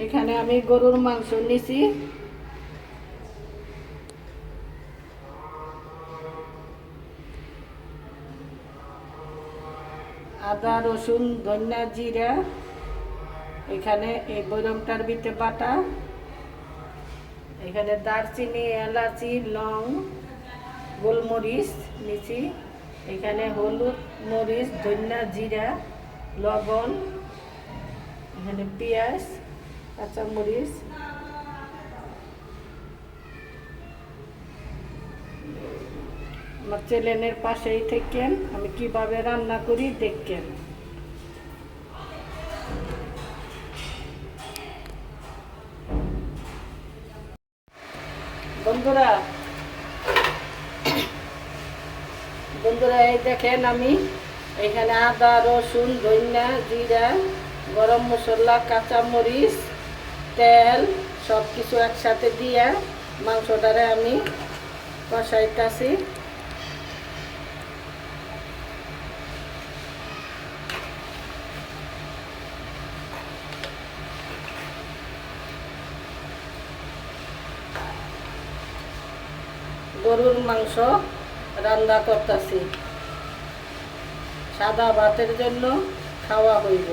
এখানে আমি গরুর মাংস নিছি। আদা, রসুন, ধনিয়া জিরা, এখানে এই বৈরমটার ভিতরে বাটা, এখানে দারচিনি, এলাচি, লং, গোলমরিচ নিচি এখানে হলুদ মরিচ, ধনিয়া জিরা, লবণ, এখানে পেঁয়াজ। কাঁচামরিচ আমার চ্যানেলের পাশেই থাকেন। আমি কীভাবে রান্না করি দেখেন। বন্ধুরা বন্ধুরা, এই দেখেন আমি এখানে আদা, রসুন, ধনিয়া, জিরা, গরম মশলা, কাঁচামরিচ তেল সব কিছু একসাথে দিয়ে মাংসটারে আমি কষাইতাছি। গরুর মাংস রান্না করতেছি। সাদা ভাতের জন্য খাওয়া হইব।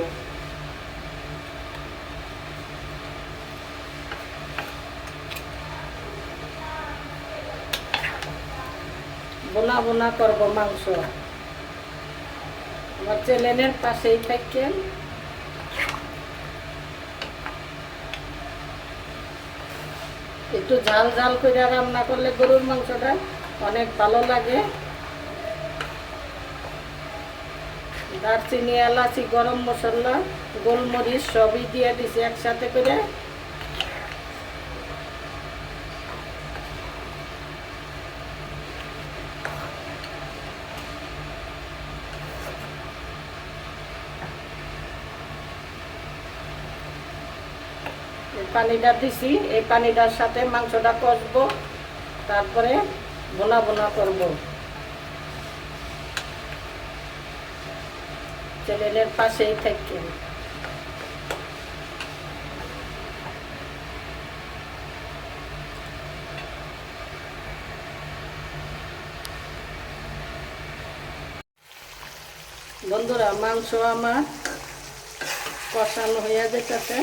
বোনা বোনা করব মাংস। আমার চ্যানেলের পাশেই থাকেন। একটু ঝাল ঝাল করে রান্না করলে গরুর মাংসটা অনেক ভালো লাগে। দারচিনি, এলাচি, গরম মশলা, গোলমরিচ সবই দিয়ে দিছি একসাথে করে। পানিটা দিছি, এই পানিটার সাথে মাংসটা কষবো, তারপরে বোনা বোনা করব। চ্যানেলের পাশেই থাকেন বন্ধুরা, মাংস আমার কষানো হয়ে যেতেছে।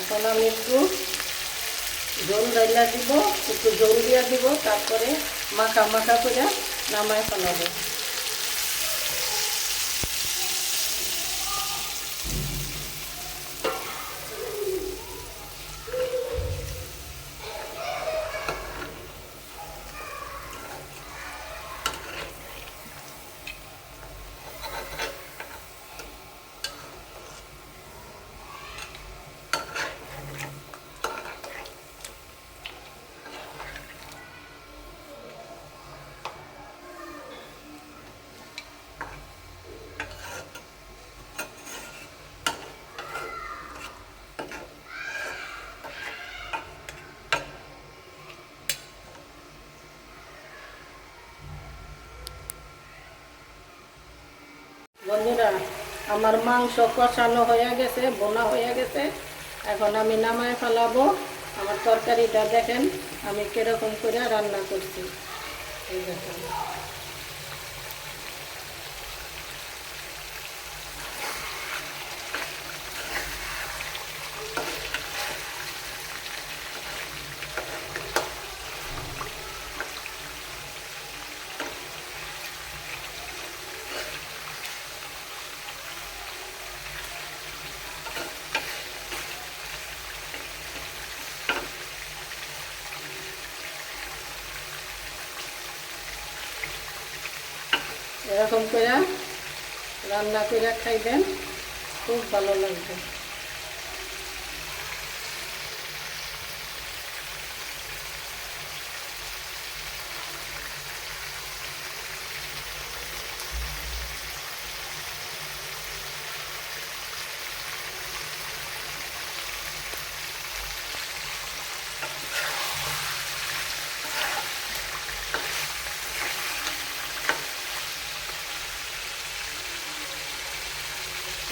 এখন আমি একটু জল ডাইলা দিব, একটু জল দিয়া দিব, তারপরে মাখা মাখা করে নামায় ফেলাবো। বন্ধুরা, আমার মাংস কষানো হয়ে গেছে, বোনা হয়ে গেছে। এখন আমি নামায় ফেলাবো। আমার তরকারিটা দেখেন, আমি কীরকম করে রান্না করছি। এই দেখেন। এরকম করে রান্না করে খাইবেন খুব ভালো লাগবে।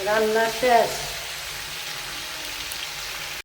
রান্না শেষ।